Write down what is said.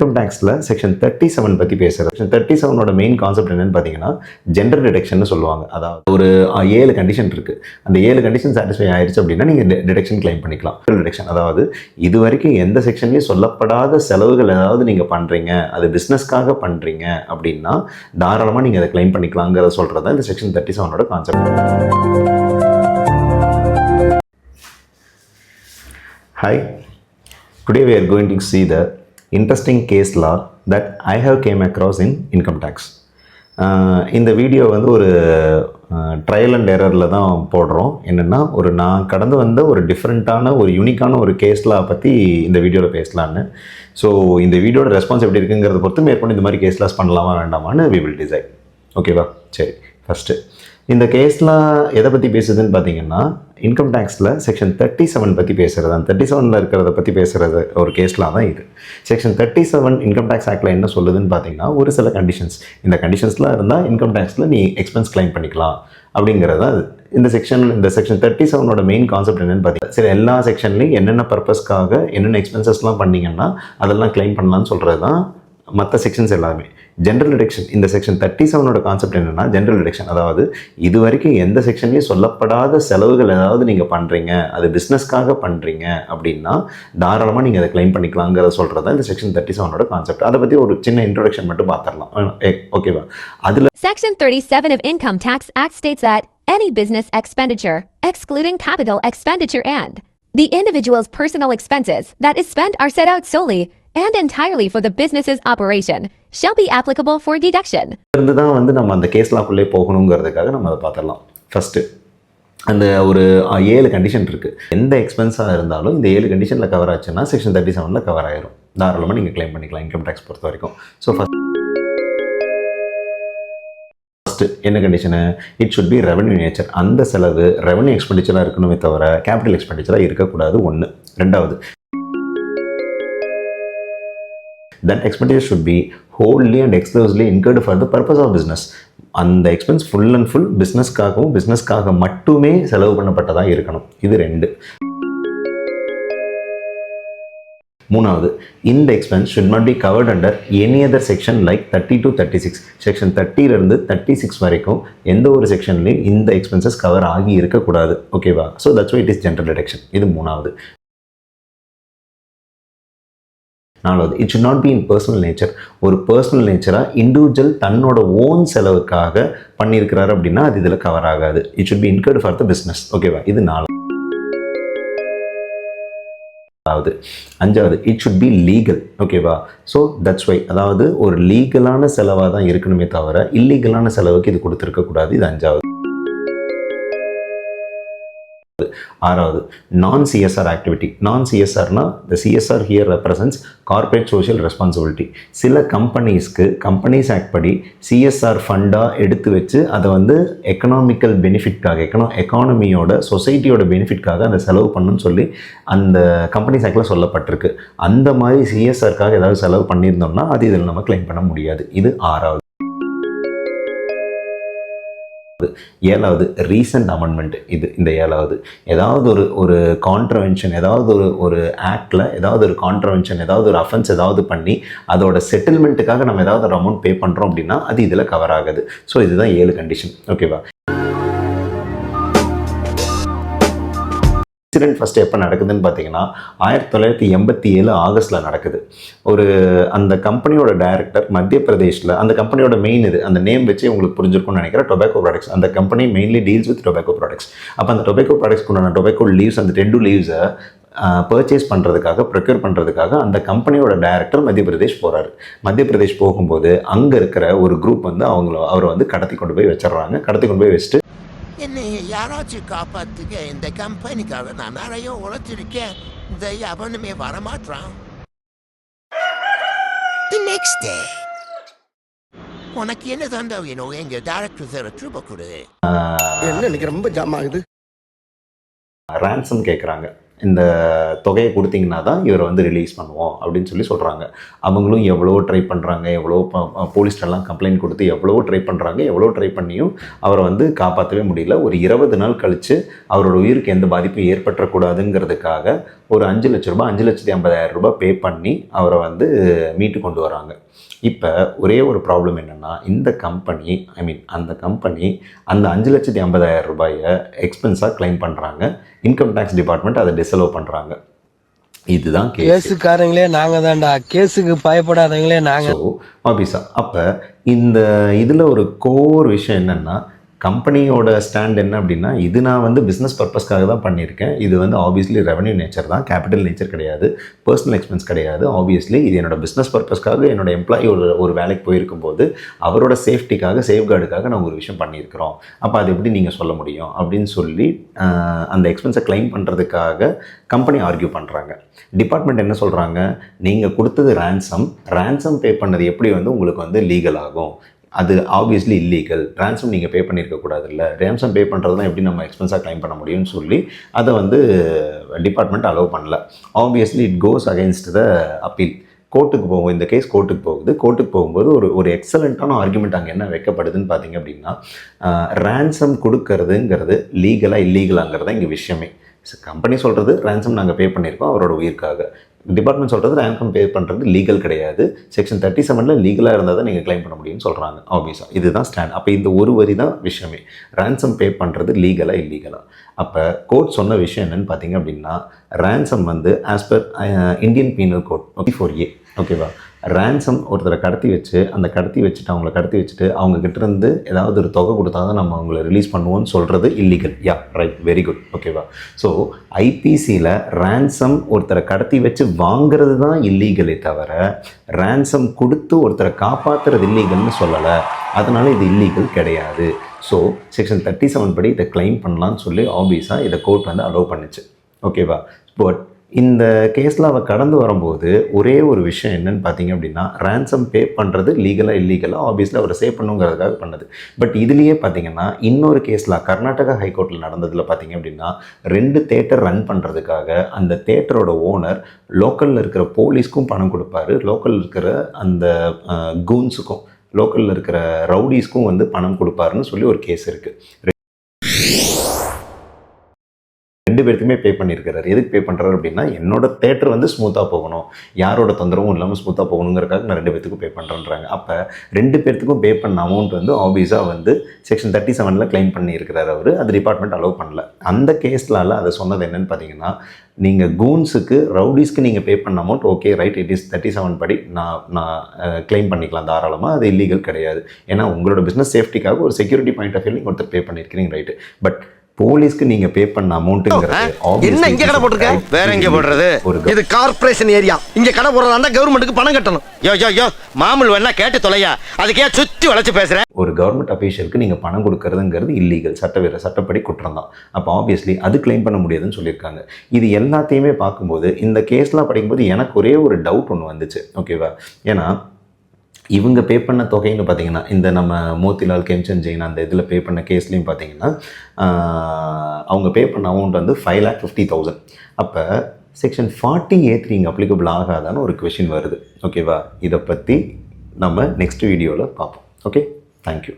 Income டேக்ஸில் section thirty seven பற்றி பேசுகிறது செக்ஷன் தேர்ட்டி செவனோட மெயின் கான்செப்ட் என்னன்னு பார்த்தீங்கன்னா ஜெண்டர் டிடெக்ஷன் சொல்லுவாங்க. அதாவது ஒரு ஏழு கண்டிஷன் இருக்குது அந்த ஏழு கண்டிஷன் சாட்டிஸ்ஃபை ஆயிடுச்சு அப்படின்னா நீங்கள் டிடெக்ஷன் கிளைம் பண்ணிக்கலாம். டிடெக்ஷன் அதாவது இது வரைக்கும் எந்த செக்ஷன்லையும் சொல்லப்படாத செலவுகள் ஏதாவது நீங்கள் பண்ணுறீங்க அது பிஸ்னஸ்க்காக பண்ணுறீங்க அப்படின்னா தாராளமாக நீங்கள் அதை கிளைம் பண்ணிக்கலாங்கிறத சொல்கிறது தான் இந்த section thirty செவனோட concept Hi, today we are going to see the interesting case law that I have come across in income tax இந்த வீடியோ வந்து ஒரு ட்ரையல் அண்ட் எரரில் தான் போடுறோம். என்னென்னா ஒரு நான் கடந்து வந்த ஒரு டிஃப்ரெண்ட்டான ஒரு யூனிக்கான ஒரு கேஸ்லா பற்றி இந்த வீடியோவில் பேசலான்னு ஸோ இந்த வீடியோட ரெஸ்பான்ஸ் எப்படி இருக்குங்கிறத பொறுத்து மேற்கொண்டு இந்த மாதிரி கேஸ்லாஸ் பண்ணலாமா வேண்டாமான்னு வி வில் டிசைட் ஓகேவா சரி. ஃபஸ்ட்டு இந்த கேஸ்லாம் எதை பற்றி பேசுதுன்னு பார்த்தீங்கன்னா இன்கம் டேக்ஸில் செக்ஷன் தேர்ட்டி செவன் பற்றி பேசுகிறது அந்த தேர்ட்டி செவனில் இருக்கிறத பற்றி பேசுகிறது ஒரு கேஸ்லாம் தான் இது. Section thirty seven income tax ஆக்டில் என்ன சொல்லுதுன்னு பார்த்தீங்கன்னா ஒரு சில கண்டிஷன்ஸ் இந்த கண்டிஷன்ஸ்லாம் இருந்தால் இன்கம் டேக்ஸில் நீ எக்ஸ்பென்ஸ் கிளைம் பண்ணிக்கலாம் அப்படிங்கிறது தான் அது இந்த செக்ஷன் இந்த செக்ஷன் தேர்ட்டி செவனோட மெயின் கான்செப்ட் என்னன்னு பார்த்தீங்கன்னா சரி எல்லா செக்ஷன்லையும் என்னென்ன பர்பஸ்க்காக என்னென்ன எக்ஸ்பென்சஸ்லாம் பண்ணிங்கன்னா அதெல்லாம் கிளைம் பண்ணலாம்னு சொல்கிறது தான் மற்ற செக்ஷன்ஸ் எல்லாமே. ஜென்ரல் டிடெக்ஷன் இந்த செக்ஷன் தேர்ட்டி செவனோட கான்செப்ட் என்னன்னா ஜென்ரல் டிடெக்ஷன் அதாவது இது வரைக்கும் எந்த செக்ஷன்லையும் சொல்லப்படாத செலவுகள் ஏதாவது நீங்கள் பண்ணுறீங்க அது பிஸ்னஸ்க்காக பண்ணுறீங்க அப்படின்னா தாராளமாக நீங்கள் அதை கிளைம் பண்ணிக்கலாங்கிறத சொல்கிறது தான் இந்த செக்ஷன் தேர்ட்டி செவனோட கான்செப்ட் அதை பற்றி ஒரு சின்ன இன்ட்ரொடக்ஷன் மட்டும் பார்த்துடலாம் ஓகேவா அதில் Section 37 of Income Tax Act states that any business expenditure, excluding capital expenditure and the individual's personal expenses that is spent are set out solely and entirely for the business's operation shall be applicable for deduction. இருந்து தான் வந்து நம்ம அந்த கேஸ்லாக்குள்ளே போகணுங்கிறதுக்காக நம்ம அதை பார்த்துடலாம். First அந்த ஒரு ஏழு கண்டிஷன் இருக்குது எந்த எக்ஸ்பென்ஸாக இருந்தாலும் இந்த ஏழு கண்டிஷனில் கவர் ஆச்சுன்னா செக்ஷன் தேர்ட்டி செவனில் கவர் ஆயிரும். தாராளமாக நீங்கள் க்ளைம் பண்ணிக்கலாம் இன்கம் டேக்ஸ் பொறுத்த வரைக்கும். ஸோ ஃபஸ்ட் ஃபஸ்ட்டு என்ன condition it should be revenue nature அந்த செலவு ரெவன்யூ எக்ஸ்பெண்டிச்சராக இருக்கணுமே தவிர கேபிட்டல் எக்ஸ்பெண்டிச்சராக இருக்கக்கூடாது. ஒன்று ரெண்டாவது that expenditure should be wholly and exclusively incurred for the purpose of business. அந்த எக்ஸ்பென்ஸ் ஃபுல் அண்ட் ஃபுல் பிஸ்னஸ்க்காகவும் பிஸ்னஸ்க்காக மட்டுமே செலவு பண்ணப்பட்டதாக இருக்கணும். இது ரெண்டு. மூணாவது இந்த expense should not be covered under any other section like thirty to thirty six section தேர்ட்டியிலிருந்து thirty six வரைக்கும் எந்த ஒரு செக்ஷன்லையும் இந்த எக்ஸ்பென்சஸ் கவர் ஆகி இருக்கக்கூடாது. ஓகேவா so that's why it is general deduction இது மூணாவது. நாலாவது it should not be in personal nature ஒரு பர்சனல் நேச்சராக இண்டிவிஜுவல் தன்னோட ஓன் செலவுக்காக பண்ணியிருக்கிறாரு அப்படின்னா அது இதில் கவர் ஆகாது. It should be incurred for the business ஓகேவா இது நாலாவது அதாவது அஞ்சாவது இட் ஷுட் பி லீகல் ஓகேவா ஸோ தட்ஸ் வை அதாவது ஒரு லீகலான செலவாக தான் இருக்கணுமே தவிர இல்லீகலான செலவுக்கு இது கொடுத்துருக்கக்கூடாது. இது அஞ்சாவது. ஆறாவது நான் சிஎஸ்ஆர் ஆக்டிவிட்டி நான் சிஎஸ்ஆர்னா த CSR here represents corporate social responsibility சில கம்பெனிஸ்க்கு கம்பெனிஸ் ஆக்ட் படி சிஎஸ்ஆர் ஃபண்டாக எடுத்து வச்சு அதை வந்து எக்கனாமிக்கல் பெனிஃபிட்காக எக்கனோ எக்கானமியோட சொசைட்டியோட பெனிஃபிட்காக அந்த செலவு பண்ணணும்னு சொல்லி அந்த கம்பெனிஸ் ஆக்டில் சொல்லப்பட்டிருக்கு. அந்த மாதிரி சிஎஸ்ஆருக்காக ஏதாவது செலவு பண்ணியிருந்தோம்னா அது இதில் நம்ம கிளைம் பண்ண முடியாது. இது ஆறாவது. ஏழாவது ரீசன்ட் அமெண்ட்மெண்ட் இது இந்த ஏழாவது. ஏதாவது ஒரு ஒரு கான்ட்ரவென்ஷன் ஏதாவது ஒரு ஒரு ஆக்டில் ஏதாவது ஒரு கான்ட்ரவென்ஷன் ஏதாவது ஒரு அஃபென்ஸ் ஏதாவது பண்ணி அதோட செட்டில்மெண்ட்டுக்காக நம்ம ஏதாவது ஒரு அமௌண்ட் பே பண்ணுறோம் அப்படின்னா அது இதில் கவர் ஆகுது. ஸோ இதுதான் ஏழு கண்டிஷன் ஓகேவா இன்சிடென்ட் ஃபஸ்ட் எப்போ நடக்குதுன்னு பார்த்தீங்கன்னா ஆயிரத்தி தொள்ளாயிரத்தி எண்பத்தி ஏழு ஆகஸ்ட்டில் நடக்குது. ஒரு அந்த கம்பெனியோட டைரக்டர் மத்திய பிரதேஷில் அந்த கம்பெனியோட மெயின் இது அந்த நேம் வச்சு உங்களுக்கு புரிஞ்சிருக்கும்னு நினைக்கிறேன் டொபாக்கோ ப்ராடக்ட்ஸ் அந்த company mainly deals with tobacco products அப்போ அந்த டொபேக்கோ ப்ராடக்ட்ஸ்க்கு உண்டான டொபாக்கோ லீவ்ஸ் அந்த ரெண்டு லீவ்ஸை பர்ச்சேஸ் பண்ணுறதுக்காக ப்ரொக்யூர் பண்ணுறதுக்காக அந்த கம்பெனியோட டைரக்டர் மத்திய பிரதேஷ் போகிறாரு மத்திய பிரதேஷ் போகும்போது அங்கே இருக்கிற ஒரு குரூப் வந்து அவங்கள அவரை வந்து கடத்தி கொண்டு போய் வச்சிடுறாங்க. கடத்தி கொண்டு போய் வச்சுட்டு என்னை யாராச்சும் காப்பாத்துங்க? இந்த கம்பெனிக்காக நான் நிறைய உழைச்சிருக்கேன். இந்த எவனுமே வரமாட்டான் நெக்ஸ்ட் டே உனக்கு என்ன தண்டா வேணும் எங்க டேரக்டர் சார் ட்ரூப கொடு. என்ன இன்னைக்கு ரொம்ப ஜாம் ஆகுது? ரேன்சம் கேட்குறாங்க இந்த தொகையை கொடுத்தீங்கன்னா தான் இவரை வந்து ரிலீஸ் பண்ணுவோம் அப்படின்னு சொல்லி சொல்கிறாங்க அவங்களும் எவ்வளோ ட்ரை பண்ணுறாங்க எவ்வளோ போலீஸ்டெல்லாம் கம்ப்ளைண்ட் கொடுத்து எவ்வளோ ட்ரை பண்ணுறாங்க எவ்வளோ ட்ரை பண்ணியும் அவரை வந்து காப்பாற்றவே முடியல. ஒரு இருபது நாள் கழித்து அவரோட உயிருக்கு எந்த பாதிப்பும் ஏற்பட்டுறக்கூடாதுங்கிறதுக்காக ஒரு அஞ்சு லட்ச ரூபாய் அஞ்சு லட்சத்தி ஐம்பதாயிரம் ரூபாய் பே பண்ணி அவரை வந்து மீட்டு கொண்டு வராங்க. இப்போ ஒரே ஒரு ப்ராப்ளம் என்னென்னா இந்த கம்பெனி ஐ மீன் அந்த கம்பெனி அந்த அஞ்சு லட்சத்தி ஐம்பதாயிரம் ரூபாயை எக்ஸ்பென்ஸாக க்ளைம் பண்ணுறாங்க இன்கம் டேக்ஸ் டிபார்ட்மெண்ட் அதை டிஸ் டிசலோவ் பண்ணுறாங்க இதுதான் கேஸ். கேஸுக்காரங்களே நாங்க தான்டா. கேஸுக்கு பயப்படாதவங்களே நாங்க. ஸோ ஆஃபீஸா அப்போ இந்த இதில் ஒரு கோர் விஷயம் என்னென்னா கம்பெனியோட ஸ்டாண்ட் என்ன அப்படின்னா இது நான் வந்து பிஸ்னஸ் பர்பஸ்க்காக தான் பண்ணியிருக்கேன். இது வந்து ஆப்வியஸ்லி ரெவன்யூ நேச்சர் தான். கேபிட்டல் நேச்சர் கிடையாது. பர்சனல் எக்ஸ்பென்ஸ் கிடையாது. ஆப்வியஸ்லி இது என்னோட பிஸ்னஸ் பர்பஸ்க்காக என்னோட எம்ப்ளாயி ஒரு ஒரு வேலைக்கு போயிருக்கும் போது அவரோட சேஃப்டிக்காக சேஃப்கார்டுக்காக நான் ஒரு விஷயம் பண்ணியிருக்கிறோம். அப்போ அது எப்படி நீங்கள் சொல்ல முடியும்? அப்படின்னு சொல்லி அந்த எக்ஸ்பென்ஸை க்ளைம் பண்ணுறதுக்காக கம்பெனி ஆர்கியூ பண்ணுறாங்க டிபார்ட்மெண்ட் என்ன சொல்கிறாங்க நீங்கள் கொடுத்தது ரேன்சம் ரேன்சம் பே பண்ணது எப்படி வந்து உங்களுக்கு வந்து லீகல் ஆகும்? அது ஆப்வியஸ்லி இல்லீகல் ரேன்சம் நீங்கள் பே பண்ணியிருக்கக்கூடாது இல்லை ransom பே பண்ணுறது தான் எப்படி நம்ம எக்ஸ்பென்ஸாக க்ளைம் பண்ண முடியும்னு சொல்லி அதை வந்து டிபார்ட்மெண்ட் அலோவ் பண்ணல. Obviously it goes against the appeal கோர்ட்டுக்கு போகும் இந்த கேஸ் கோர்ட்டுக்கு போகுது. கோர்ட்டுக்கு போகும்போது ஒரு ஒரு எக்ஸலண்ட்டான ஆர்குமெண்ட் அங்கே என்ன வைக்கப்படுதுன்னு பார்த்தீங்க அப்படின்னா ரேன்சம் கொடுக்கறதுங்கிறது லீகலாக இல்லீகலாங்கிறத இங்கே விஷயமே. கம்பெனி சொல்கிறது ரேன்சம் நாங்கள் பே பண்ணியிருக்கோம் அவரோட உயிருக்காக. டிபார்ட்மெண்ட் சொல்கிறது ransom பே பண்ணுறது லீகல் கிடையாது. செக்ஷன் தேர்ட்டி செவனில் லீகலாக இருந்தால் தான் நீங்கள் க்ளைம் பண்ண முடியும்னு சொல்கிறாங்க ஆப்வியஸாக இதுதான் ஸ்டாண்ட் அப்போ இந்த ஒரு வரி தான் விஷயமே. ரேன்சம் பே பண்ணுறது லீகலாக இல்லீகலாக அப்போ கோர்ட் சொன்ன விஷயம் என்னென்னு பார்த்தீங்க அப்படின்னா ரேன்சம் வந்து as per Indian penal code four A ஓகேவா ரேன்சம் ஒருத்தரை கடத்தி வச்சு அந்த கடத்தி வச்சுட்டு அவங்கள கடத்தி வச்சுட்டு அவங்க கிட்டேருந்து ஏதாவது ஒரு தொகை கொடுத்தா தான் நம்ம அவங்கள ரிலீஸ் பண்ணுவோம்னு சொல்கிறது illegal yeah right very good ஓகேவா ஸோ ஐபிசியில் ரேன்சம் ஒருத்தரை கடத்தி வச்சு வாங்குறது தான் இல்லீகலே தவிர ரேன்சம் கொடுத்து ஒருத்தரை காப்பாற்றுறது இல்லீகல்னு சொல்லலை. அதனால் இது இல்லீகல் கிடையாது. ஸோ செக்ஷன் தேர்ட்டி செவன் படி இதை க்ளைம் பண்ணலாம்னு சொல்லி ஆப்வியஸாக இதை கோர்ட் வந்து அலோவ் பண்ணுச்சு. ஓகேவா பட் இந்த கேஸில் அவள் கடந்து வரும்போது ஒரே ஒரு விஷயம் என்னன்னு பார்த்தீங்க அப்படின்னா ரேன்சம் பே பண்ணுறது லீகலாக இல்லீகலாக ஆப்வியஸ்லி அவரை சேவ் பண்ணுங்கிறதுக்காக பண்ணது. பட் இதுலேயே பார்த்தீங்கன்னா இன்னொரு கேஸில் கர்நாடகா ஹைகோர்ட்டில் நடந்ததில் பார்த்தீங்க அப்படின்னா ரெண்டு தேட்டர் ரன் பண்ணுறதுக்காக அந்த தேட்டரோட ஓனர் லோக்கலில் இருக்கிற போலீஸ்க்கும் பணம் கொடுப்பாரு. லோக்கலில் இருக்கிற அந்த கூன்ஸுக்கும் லோக்கலில் இருக்கிற ரவுடிஸ்க்கும் வந்து பணம் கொடுப்பாருன்னு சொல்லி ஒரு கேஸ் இருக்குது ரெண்டு பேர்த்துக்குமே பே பண்ணியிருக்கிறார் எதுக்கு பே பண்ணுறாரு அப்படின்னா என்னோட தேட்டர் வந்து ஸ்மூத்தாக போகணும். யாரோட தொந்தரவும் இல்லாமல் ஸ்மூத்தாக போகணுங்கிறக்காக நான் ரெண்டு பேர்த்துக்கும் பே பண்ணுறேன்றாங்க அப்போ ரெண்டு பேர்த்துக்கும் பே பண்ண அமௌண்ட் வந்து ஆப்வியஸாக வந்து செக்ஷன் தேர்ட்டி செவனில் க்ளைம் பண்ணியிருக்கிறார் அவர். அது டிபார்ட்மெண்ட் அலோவ் பண்ணல. அந்த கேஸ்லால அதை சொன்னது என்னன்னு பார்த்தீங்கன்னா நீங்கள் கூன்ஸுக்கு ரவுடிஸ்க்கு நீங்கள் பே பண்ண amount okay right it is thirty seven படி நான் நான் க்ளைம் பண்ணிக்கலாம் தாராளமாக அது இல்லீகல் கிடையாது. ஏன்னா உங்களோட பிஸ்னஸ் சேஃப்டிக்காக ஒரு செக்யூரிட்டி பாயிண்ட் ஆஃப் வியூ நீங்கள் ஒருத்தர் பே பண்ணியிருக்கிறீங்க ரைட்டு பட் போலீஸ்க்கு நீங்க பே பண்ண அமௌண்ட்டுங்கிறது என்ன இங்க கடை போட்டிருக்க? வேற எங்க போடுறது? ஒரு இது கார்ப்பரேஷன் ஏரியா இங்க கடை போடுறதா இருந்தா கவர்மெண்ட்டுக்கு பணம் கட்டணும். யோ யோ யோ மாமூல் வேணா கேட்டு தொலையா. அதுக்கே சுத்தி வளைச்சு பேசுறேன். ஒரு கவர்மெண்ட் அஃபீஷியலுக்கு நீங்கள் பணம் கொடுக்கறதுங்கிறது இல்லீகல் சட்டவீர சட்டப்படி குற்றம் தான். அப்போ ஆப்வியஸ்லி அது க்ளைம் பண்ண முடியாதுன்னு சொல்லியிருக்காங்க. இது எல்லாத்தையுமே பார்க்கும்போது இந்த கேஸ்லாம் படிக்கும்போது எனக்கு ஒரே ஒரு டவுட் ஒன்று வந்துச்சு ஓகேவா ஏன்னா இவங்க பே பண்ண தொகைன்னு பார்த்தீங்கன்னா இந்த நம்ம மோத்திலால் கெம்சன் ஜெயின் அந்த இதில் பே பண்ண கேஸ்லேயும் பார்த்தீங்கன்னா அவங்க பே பண்ண அமௌண்ட் வந்து ஃபைவ் லேக் ஃபிஃப்டி தௌசண்ட் அப்போ செக்ஷன் ஃபார்ட்டி ஏ த்ரீ இங்கே அப்ளிகபிள் ஆகாதான்னு ஒரு கொஷின் வருது. ஓகேவா இதை பற்றி நம்ம நெக்ஸ்ட் வீடியோவில் பார்ப்போம். Okay thank you